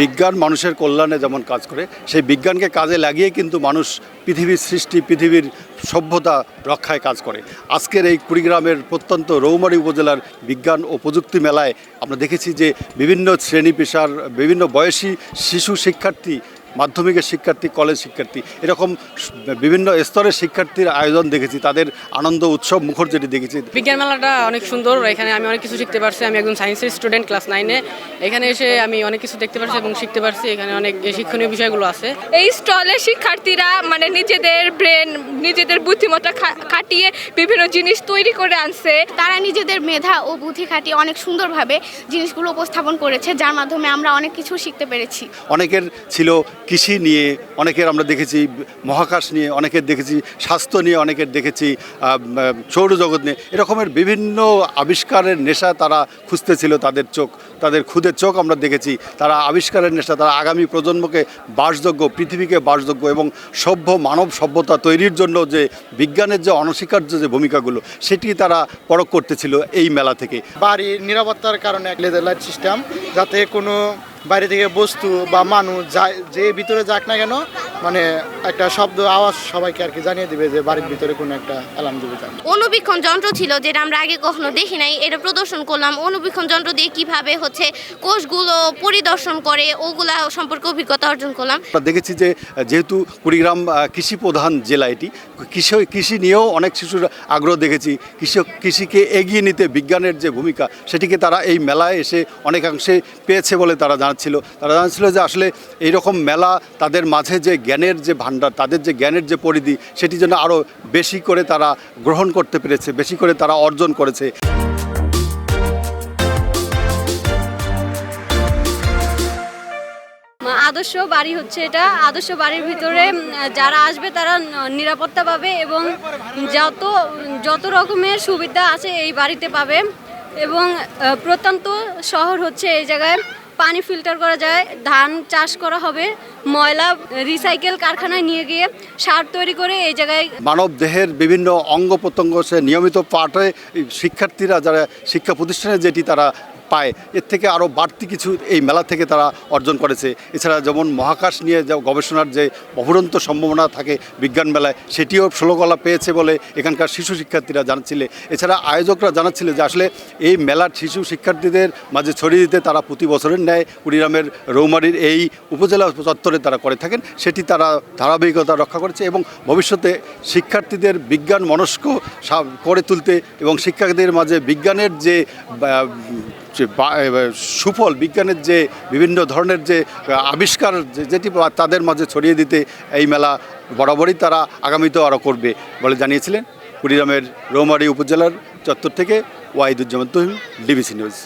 বিজ্ঞান মানুষের কল্যাণে যেমন কাজ করে, সেই বিজ্ঞানকে কাজে লাগিয়ে কিন্তু মানুষ পৃথিবীর সৃষ্টি, পৃথিবীর সভ্যতা রক্ষায় কাজ করে। আজকের এই কুড়িগ্রামের প্রত্যন্ত রৌমারী উপজেলার বিজ্ঞান ও প্রযুক্তি মেলায় আমরা দেখেছি যে বিভিন্ন শ্রেণি পেশার, বিভিন্ন বয়সী শিশু শিক্ষার্থী মাধ্যমিকের শিক্ষার্থী কলেজ শিক্ষার্থী এরকম বিভিন্ন স্তরের শিক্ষার্থীর আয়োজন দেখেছি তাদের আনন্দ উৎসব মুখর যেটি দেখেছি। বিজ্ঞান মেলাটা অনেক সুন্দর এখানে আমি অনেক কিছু শিখতে পারছি আমি একজন সায়েন্সের স্টুডেন্ট ক্লাস নাইনে এখানে এসে আমি অনেক কিছু দেখতে পারছি এবং শিখতে পারছি এখানে অনেক শিক্ষণীয় বিষয়গুলো আছে। এই স্টলে শিক্ষার্থীরা মানে নিজেদের ব্রেন নিজেদের বুদ্ধিমত্তা খাটিয়ে বিভিন্ন জিনিস তৈরি করে আনছে। তারা নিজেদের মেধা ও বুদ্ধি খাটিয়ে অনেক সুন্দরভাবে জিনিসগুলো উপস্থাপন করেছে যার মাধ্যমে আমরা অনেক কিছু শিখতে পেরেছি। অনেকের ছিল কৃষি নিয়ে অনেকের আমরা দেখেছি, মহাকাশ নিয়ে অনেকের দেখেছি, স্বাস্থ্য নিয়ে অনেকের দেখেছি সৌরজগৎ নিয়ে, এরকমের বিভিন্ন আবিষ্কারের নেশা তারা খুঁজতেছিল তাদের চোখ, তাদের খুদের চোখ আমরা দেখেছি। তারা আবিষ্কারের নেশা, তারা আগামী প্রজন্মকে বাসযোগ্য, পৃথিবীকে বাসযোগ্য এবং সভ্য, মানব সভ্যতা তৈরির জন্য যে বিজ্ঞানের যে অনস্বীকার্য যে ভূমিকাগুলো, সেটি তারা পরখ করতেছিল এই মেলা থেকে। বাড়ির নিরাপত্তার কারণে লাইট সিস্টেম যাতে কোনো বাইরে থেকে বস্তু বা মানুষ যায় যে ভিতরে যাক না কেন মানে একটা শব্দ আওয়াজ সবাইকে আর কি জানিয়ে দিবে যে বাড়ির ভিতরে কোনো একটা অ্যালার্ম দিবে অনুবীক্ষণ যন্ত্র ছিল যেটা আমরা আগে কখনো দেখি নাই। এটা প্রদর্শন করলাম। অনুবীক্ষণ যন্ত্র দিয়ে কীভাবে হচ্ছে কোষগুলো পরিদর্শন করে ওগুলা সম্পর্কে অভিজ্ঞতা অর্জন করলাম। আমরা দেখেছি যে যেহেতু কুড়িগ্রাম কৃষি প্রধান জেলা এটি কৃষি কৃষি নিয়েও অনেক শিশুর আগ্রহ দেখেছি। কৃষি কৃষিকে এগিয়ে নিতে বিজ্ঞানের যে ভূমিকা সেটিকে তারা এই মেলায় এসে অনেকাংশে পেয়েছে বলে তারা জানাচ্ছিল। তারা জানাচ্ছিল যে আসলে এইরকম মেলা তাদের মাঝে যে জ্ঞানের যে ভাণ্ডার তাদের যে জ্ঞানের যে পরিধি সেটি যেন আরও বেশি করে তারা গ্রহণ করতে পেরেছে, বেশি করে তারা অর্জন করেছে। আদর্শ বাড়ি হচ্ছে এটা। আদর্শ বাড়ির ভিতরে যারা আসবে তারা নিরাপত্তা পাবে এবং যত যত রকমের সুবিধা আছে এই বাড়িতে পাবে। এবং প্রত্যন্ত শহর হচ্ছে এই জায়গায়। পানি ফিল্টার করা যায়, ধান চাষ করা হবে, ময়লা রিসাইকেল কারখানায় নিয়ে গিয়ে সার তৈরি করে এই জায়গায় মানব দেহের বিভিন্ন অঙ্গ প্রত্যঙ্গ সে নিয়মিত পাঠে শিক্ষার্থীরা, যারা শিক্ষা প্রতিষ্ঠানে যেটি তারা পায়। এর থেকে আরও বাড়তি কিছু এই মেলা থেকে তারা অর্জন করেছে। এছাড়া যেমন মহাকাশ নিয়ে যে গবেষণার যে অফুরন্ত সম্ভাবনা থাকে বিজ্ঞান মেলায়, সেটিও ষোলকলা পেয়েছে বলে এখানকার শিশু শিক্ষার্থীরা জানাচ্ছিলে। এছাড়া আয়োজকরা জানাচ্ছিল যে আসলে এই মেলার শিশু শিক্ষার্থীদের মাঝে ছড়িয়ে দিতে তারা প্রতি বছরের ন্যায় কুড়িগ্রামের রৌমারির এই উপজেলা চত্বরে তারা করে থাকেন। সেটি তারা ধারাবাহিকতা রক্ষা করেছে এবং ভবিষ্যতে শিক্ষার্থীদের বিজ্ঞান মনস্ক করে তুলতে এবং শিক্ষার্থীদের মাঝে বিজ্ঞানের যে সুফল বিজ্ঞানের যে বিভিন্ন ধরনের যে আবিষ্কার যেটি তাদের মাঝে ছড়িয়ে দিতে এই মেলা বরাবরই তারা আগামীতেও আরও করবে বলে জানিয়েছিলেন কুড়িগ্রামের রৌমারী উপজেলার চত্বর থেকে ওয়াহিদুজ্জামান তহিম ডিবিসি নিউজ।